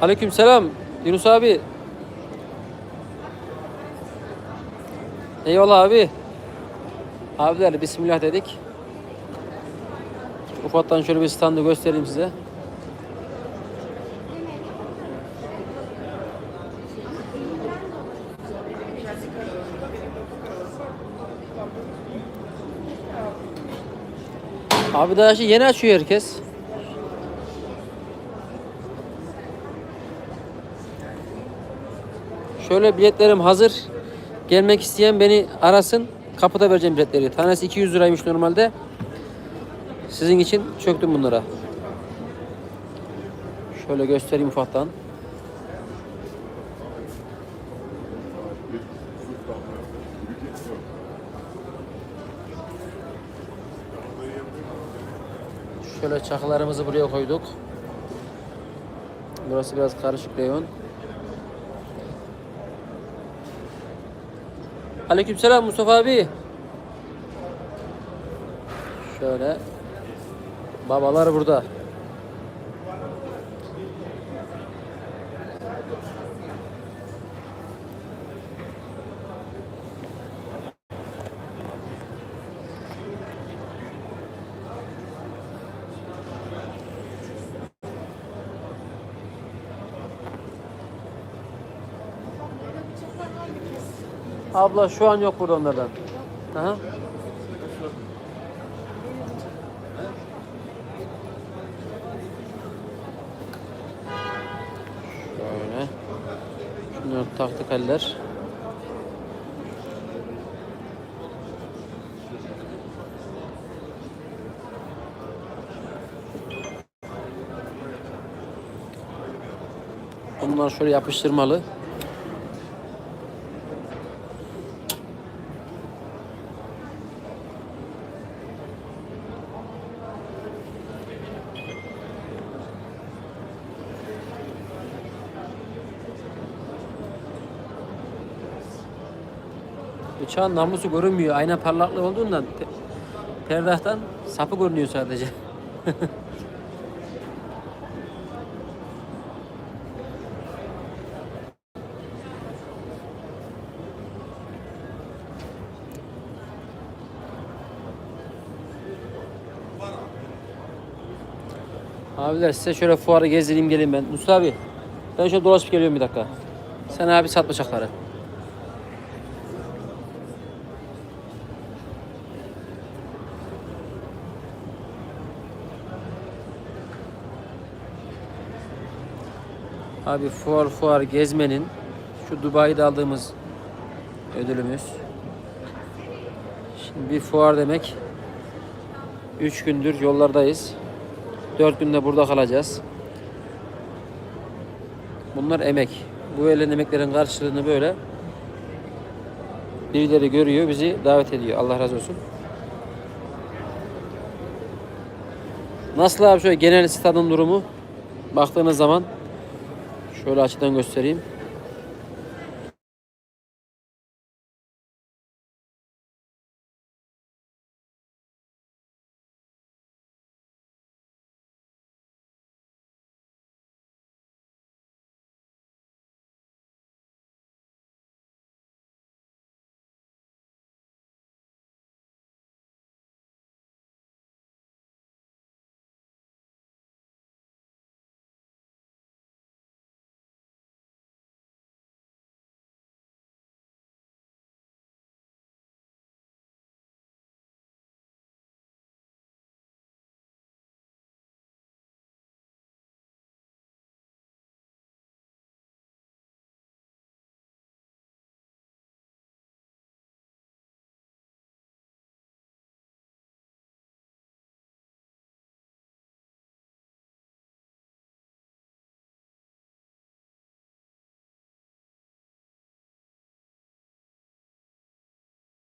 Aleyküm selam Yunus abi. Eyvallah abi. Abiler bismillah dedik. Ufaktan şöyle bir standı göstereyim size. Abi daha şey yeni açıyor herkes. Şöyle biletlerim hazır. Gelmek isteyen beni arasın. Kapıda vereceğim biletleri. Tanesi 200 liraymış normalde. Sizin için çöktüm bunlara. Şöyle göstereyim ufaktan. Şöyle çakılarımızı buraya koyduk. Burası biraz karışık reyon. Aleykümselam Mustafa abi. Şöyle. Babalar burada. Abla şu an yok burada onlardan. Aha. Şöyle. Şunları taktık eller. Bunlar şöyle yapıştırmalı. Bıçağın namusu görünmüyor. Ayna parlaklığı olduğundan te- perdahtan sapı görünüyor sadece. Abiler size şöyle fuarı gezdireyim gelin ben. Mustafa abi ben şöyle dolaşıp geliyorum bir dakika. Sen abi sat bıçakları. Abi fuar fuar gezmenin şu Dubai'de aldığımız ödülümüz. Şimdi bir fuar demek 3 gündür yollardayız. 4 günde burada kalacağız. Bunlar emek. Bu verilen emeklerin karşılığını böyle birileri görüyor, bizi davet ediyor. Allah razı olsun. Nasıl abi şöyle genel stadın durumu? Baktığınız zaman şöyle açıdan göstereyim.